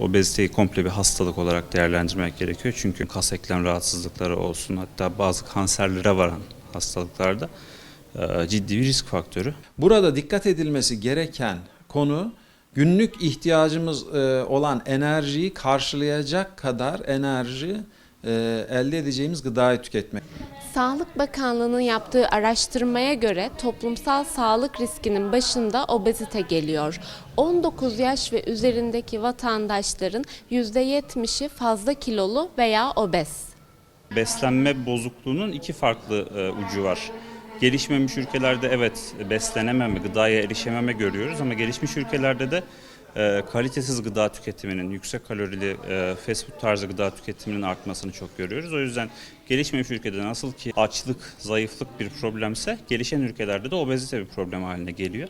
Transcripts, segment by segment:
obeziteyi komple bir hastalık olarak değerlendirmek gerekiyor. Çünkü kas eklem rahatsızlıkları olsun hatta bazı kanserlere varan hastalıklarda e, ciddi bir risk faktörü. Burada dikkat edilmesi gereken konu günlük ihtiyacımız e, olan enerjiyi karşılayacak kadar enerji elde edeceğimiz gıdayı tüketmek. Sağlık Bakanlığı'nın yaptığı araştırmaya göre toplumsal sağlık riskinin başında obezite geliyor. 19 yaş ve üzerindeki vatandaşların %70'i fazla kilolu veya obez. Beslenme bozukluğunun iki farklı e, ucu var. Gelişmemiş ülkelerde evet beslenememe, gıdaya erişememe görüyoruz ama gelişmiş ülkelerde de e, kalitesiz gıda tüketiminin, yüksek kalorili e, fast food tarzı gıda tüketiminin artmasını çok görüyoruz. O yüzden gelişmemiş ülkede nasıl ki açlık, zayıflık bir problemse gelişen ülkelerde de obezite bir problem haline geliyor.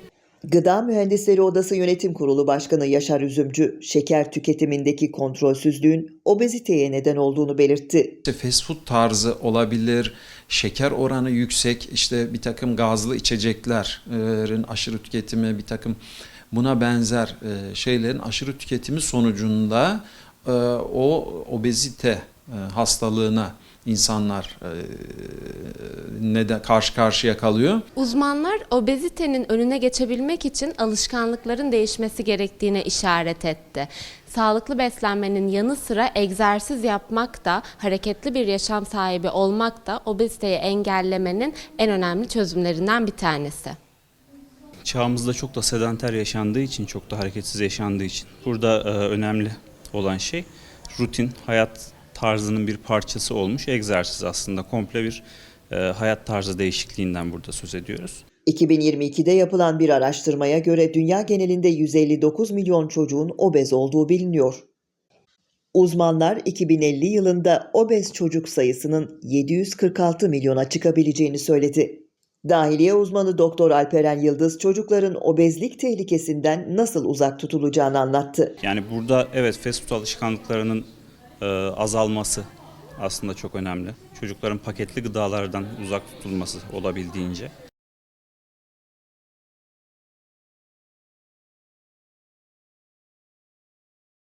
Gıda Mühendisleri Odası Yönetim Kurulu Başkanı Yaşar Üzümcü, şeker tüketimindeki kontrolsüzlüğün obeziteye neden olduğunu belirtti. İşte fast food tarzı olabilir, şeker oranı yüksek, işte bir takım gazlı içeceklerin aşırı tüketimi, bir takım buna benzer e, şeylerin aşırı tüketimi sonucunda e, o obezite e, hastalığına insanlar e, neden karşı karşıya kalıyor. Uzmanlar obezitenin önüne geçebilmek için alışkanlıkların değişmesi gerektiğine işaret etti. Sağlıklı beslenmenin yanı sıra egzersiz yapmak da, hareketli bir yaşam sahibi olmak da obeziteyi engellemenin en önemli çözümlerinden bir tanesi. Çağımızda çok da sedanter yaşandığı için, çok da hareketsiz yaşandığı için burada e, önemli olan şey rutin hayat tarzının bir parçası olmuş egzersiz aslında komple bir e, hayat tarzı değişikliğinden burada söz ediyoruz. 2022'de yapılan bir araştırmaya göre dünya genelinde 159 milyon çocuğun obez olduğu biliniyor. Uzmanlar 2050 yılında obez çocuk sayısının 746 milyona çıkabileceğini söyledi. Dahiliye uzmanı Doktor Alperen Yıldız çocukların obezlik tehlikesinden nasıl uzak tutulacağını anlattı. Yani burada evet fast food alışkanlıklarının e, azalması aslında çok önemli. Çocukların paketli gıdalardan uzak tutulması olabildiğince.